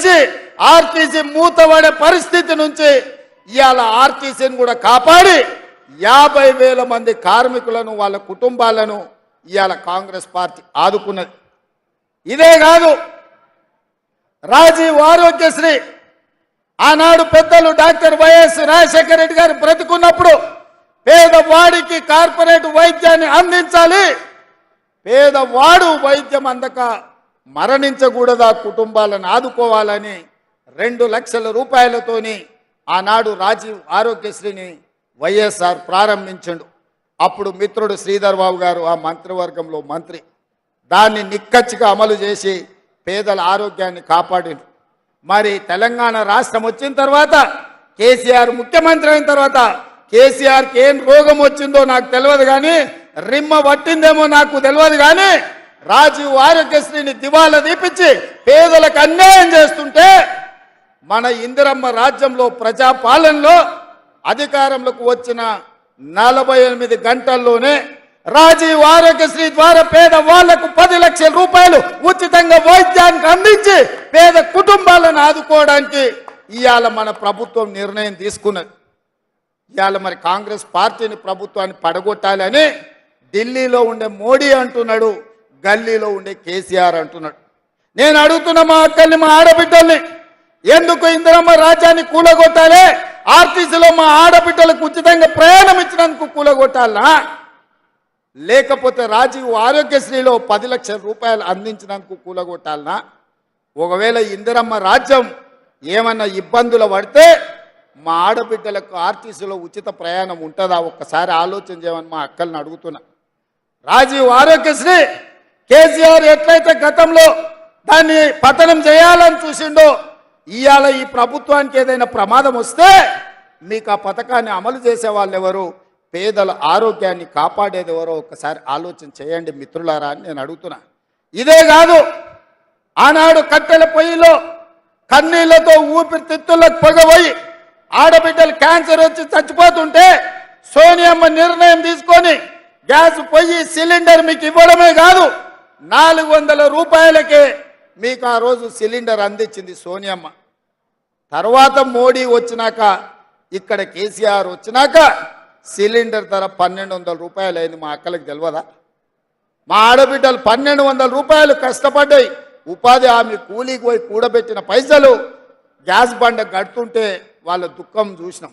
తీసి ఆర్టీసీ మూతపడే పరిస్థితి నుంచి ఇవాళ ఆర్టీసీని కూడా కాపాడి యాభై వేల మంది కార్మికులను వాళ్ళ కుటుంబాలను ఇవాళ కాంగ్రెస్ పార్టీ ఆదుకున్నది. ఇదే కాదు రాజీవ్ ఆరోగ్యశ్రీ ఆనాడు పెద్దలు డాక్టర్ వైఎస్ రాజశేఖర రెడ్డి గారు బ్రతికున్నప్పుడు పేదవాడికి కార్పొరేట్ వైద్యాన్ని అందించాలి పేదవాడు వైద్యం అందక మరణించకూడదా కుటుంబాలను ఆదుకోవాలని రెండు లక్షల రూపాయలతోని ఆనాడు రాజీవ్ ఆరోగ్యశ్రీని వైఎస్ఆర్ ప్రారంభించండు. అప్పుడు మిత్రుడు శ్రీధర్ బాబు గారు ఆ మంత్రివర్గంలో మంత్రి. దాన్ని నిక్కచ్చిగా అమలు చేసి పేదల ఆరోగ్యాన్ని కాపాడిండు. మరి తెలంగాణ రాష్ట్రం వచ్చిన తర్వాత కేసీఆర్ ముఖ్యమంత్రి అయిన తర్వాత కేసీఆర్కి ఏం రోగం వచ్చిందో నాకు తెలియదు కానీ రిమ్మ పట్టిందేమో నాకు తెలియదు కానీ రాజీవ్ ఆరోగ్యశ్రీని దివాలా తీపిచ్చి పేదలకు అన్యాయం చేస్తుంటే మన ఇందిరమ్మ రాజ్యంలో ప్రజాపాలనలో అధికారంలోకి వచ్చిన నలభై ఎనిమిది గంటల్లోనే రాజీవ్ ఆరోగ్యశ్రీ ద్వారా పేద వాళ్ళకు పది లక్షల రూపాయలు ఉచితంగా వైద్యానికి అందించి పేద కుటుంబాలను ఆదుకోవడానికి ఇవాళ మన ప్రభుత్వం నిర్ణయం తీసుకున్నది. ఇవాళ మరి కాంగ్రెస్ పార్టీని ప్రభుత్వాన్ని పడగొట్టాలని ఢిల్లీలో ఉండే మోడీ అంటున్నాడు. గల్లీలో ఉండే కేసీఆర్ అంటున్నాడు. నేను అడుగుతున్న మా అక్కల్ని మా ఆడబిడ్డల్ని ఎందుకు ఇందిరమ్మ రాజ్యాన్ని కూలగొట్టాలి? ఆర్టీసీలో మా ఆడబిడ్డలకు ఉచితంగా ప్రయాణం ఇచ్చినందుకు కూలగొట్టాలా? లేకపోతే రాజీవ్ ఆరోగ్యశ్రీలో పది లక్షల రూపాయలు అందించినందుకు కూలగొట్టాలనా ఒకవేళ ఇందిరమ్మ రాజ్యం ఏమన్నా ఇబ్బందులు పడితే మా ఆడబిడ్డలకు ఆర్టీసీలో ఉచిత ప్రయాణం ఉంటుందా? ఒక్కసారి ఆలోచన చేయమని మా అక్కల్ని అడుగుతున్నా. రాజీవ్ ఆరోగ్యశ్రీ కేసీఆర్ ఎట్లయితే గతంలో దాన్ని పతనం చేయాలని చూసిండో ఇవాళ ఈ ప్రభుత్వానికి ఏదైనా ప్రమాదం వస్తే మీకు ఆ పథకాన్ని అమలు చేసే వాళ్ళు ఎవరు పేదల ఆరోగ్యాన్ని కాపాడేది ఎవరో ఒకసారి ఆలోచన చేయండి మిత్రులారా అని నేను అడుగుతున్నా. ఇదే కాదు ఆనాడు కట్టెల పొయ్యిలో కన్నీళ్ళతో ఊపిరితిత్తులకు పొగబోయి ఆడబిడ్డలు క్యాన్సర్ వచ్చి చచ్చిపోతుంటే సోనియమ్మ నిర్ణయం తీసుకొని గ్యాస్ పొయ్యి సిలిండర్ మీకు ఇవ్వడమే కాదు నాలుగు వందల రూపాయలకే మీకు ఆ రోజు సిలిండర్ అందించింది సోనియమ్మ. తర్వాత మోడీ వచ్చినాక ఇక్కడ కేసీఆర్ వచ్చినాక సిలిండర్ ధర పన్నెండు వందల రూపాయలు అయింది మా అక్కలకు తెలియదా మా ఆడబిడ్డలు పన్నెండు వందల రూపాయలు కష్టపడ్డాయి. ఉపాధి హామీ కూలీకి పోయి కూడబెట్టిన పైసలు గ్యాస్ బండ కడుతుంటే వాళ్ళ దుఃఖం చూసినాం.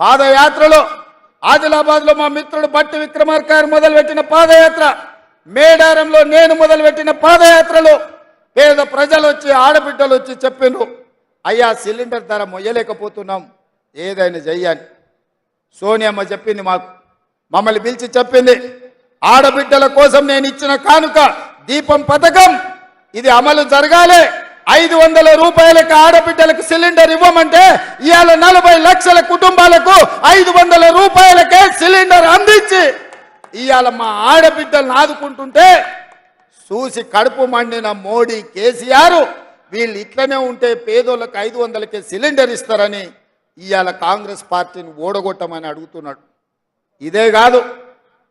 పాదయాత్రలో ఆదిలాబాద్లో మా మిత్రుడు బట్టి విక్రమార్కారు మొదలుపెట్టిన పాదయాత్ర. మేడారంలో నేను మొదలుపెట్టిన పాదయాత్రలో పేద ప్రజలు వచ్చి ఆడబిడ్డలు వచ్చి చెప్పిండ్రు అయ్యా సిలిండర్ ధర మొయ్యలేకపోతున్నాం ఏదైనా చెయ్యాలి. సోనియమ్మ చెప్పింది మాకు. మమ్మల్ని పిలిచి చెప్పింది ఆడబిడ్డల కోసం నేను ఇచ్చిన కానుక దీపం పథకం ఇది అమలు జరగాలి. ఐదు వందల రూపాయలకు ఆడబిడ్డలకు సిలిండర్ ఇవ్వమంటే ఇవాళ నలభై లక్షల కుటుంబాలకు ఐదు వందల రూపాయలకే సిలిండర్ అందించి ఇవాళ మా ఆడబిడ్డలను ఆదుకుంటుంటే చూసి కడుపు మండిన మోడీ కేసీఆర్ వీళ్ళు ఇట్లనే ఉంటే పేదోళ్ళకి ఐదు వందలకే సిలిండర్ ఇస్తారని ఇవాళ కాంగ్రెస్ పార్టీని ఓడగొట్టమని అడుగుతున్నాడు. ఇదే కాదు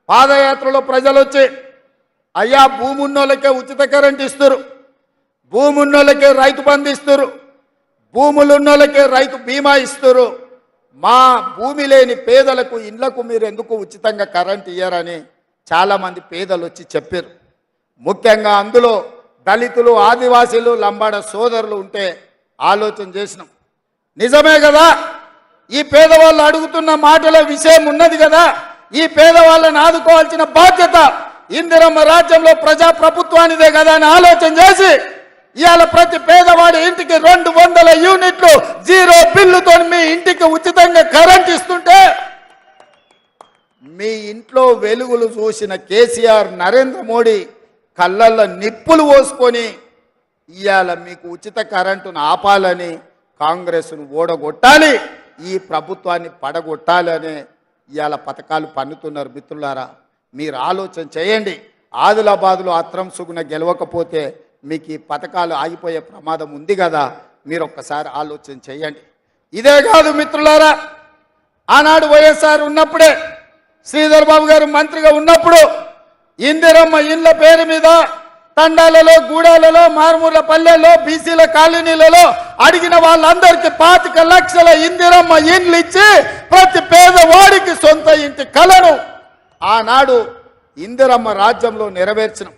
పాదయాత్రలో ప్రజలు వచ్చి అయ్యా భూమున్నోళ్ళకే ఉచిత కరెంట్ ఇస్తారు భూమి ఉన్నోళ్ళకే రైతు బంధు ఇస్తారు భూములు ఉన్నోళ్ళకే రైతు బీమా ఇస్తారు మా భూమి లేని పేదలకు ఇండ్లకు మీరు ఎందుకు ఉచితంగా కరెంట్ ఇయ్యరని చాలామంది పేదలు వచ్చి చెప్పారు ముఖ్యంగా అందులో దళితులు ఆదివాసీలు లంబాడ సోదరులు ఉంటే ఆలోచన చేసినాం. నిజమే కదా? ఈ పేదవాళ్ళు అడుగుతున్న మాటల విషయం ఉన్నది కదా? ఈ పేదవాళ్ళని ఆదుకోవాల్సిన బాధ్యత ఇందిరమ్మ రాజ్యంలో ప్రజా ప్రభుత్వానిదే కదా అని ఆలోచన చేసి ఇవాళ ప్రతి పేదవాడి ఇంటికి రెండు వందల యూనిట్లు జీరో బిల్లుతో మీ ఇంటికి ఉచితంగా కరెంట్ ఇస్తుంటే మీ ఇంట్లో వెలుగులు చూసిన కేసీఆర్ నరేంద్ర మోడీ కళ్ళల్లో నిప్పులు పోసుకొని ఇవాళ మీకు ఉచిత కరెంటును ఆపాలని కాంగ్రెస్ను ఓడగొట్టాలి ఈ ప్రభుత్వాన్ని పడగొట్టాలని ఇవాళ పథకాలు పన్నుతున్నారు మిత్రులారా. మీరు ఆలోచన చేయండి. ఆదిలాబాద్లో అత్రం సుగుణ గెలవకపోతే మీకు ఈ పథకాలు ఆగిపోయే ప్రమాదం ఉంది కదా మీరు ఒక్కసారి ఆలోచన చేయండి. ఇదే కాదు మిత్రులారా ఆనాడు వైఎస్ఆర్ ఉన్నప్పుడే శ్రీధర్ బాబు గారు మంత్రిగా ఉన్నప్పుడు ఇందిరమ్మ ఇళ్ళ పేరు మీద తండాలలో గూడాలలో మారుమూల పల్లెల్లో బీసీల కాలనీలలో అడిగిన వాళ్ళందరికీ పాతిక లక్షల ఇందిరమ్మ ఇండ్లు ఇచ్చి ప్రతి పేదవాడికి సొంత ఇంటి కలను ఆనాడు ఇందిరమ్మ రాజ్యంలో నెరవేర్చినాం.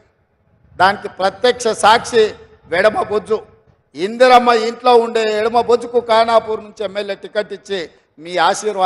దానికి ప్రత్యక్ష సాక్షి వెడమ బొజ్జు. ఇందిరమ్మ ఇంట్లో ఉండే ఎడమ బొజ్జుకు ఖానాపూర్ నుంచి ఎమ్మెల్యే టికెట్ ఇచ్చి మీ ఆశీర్వాదం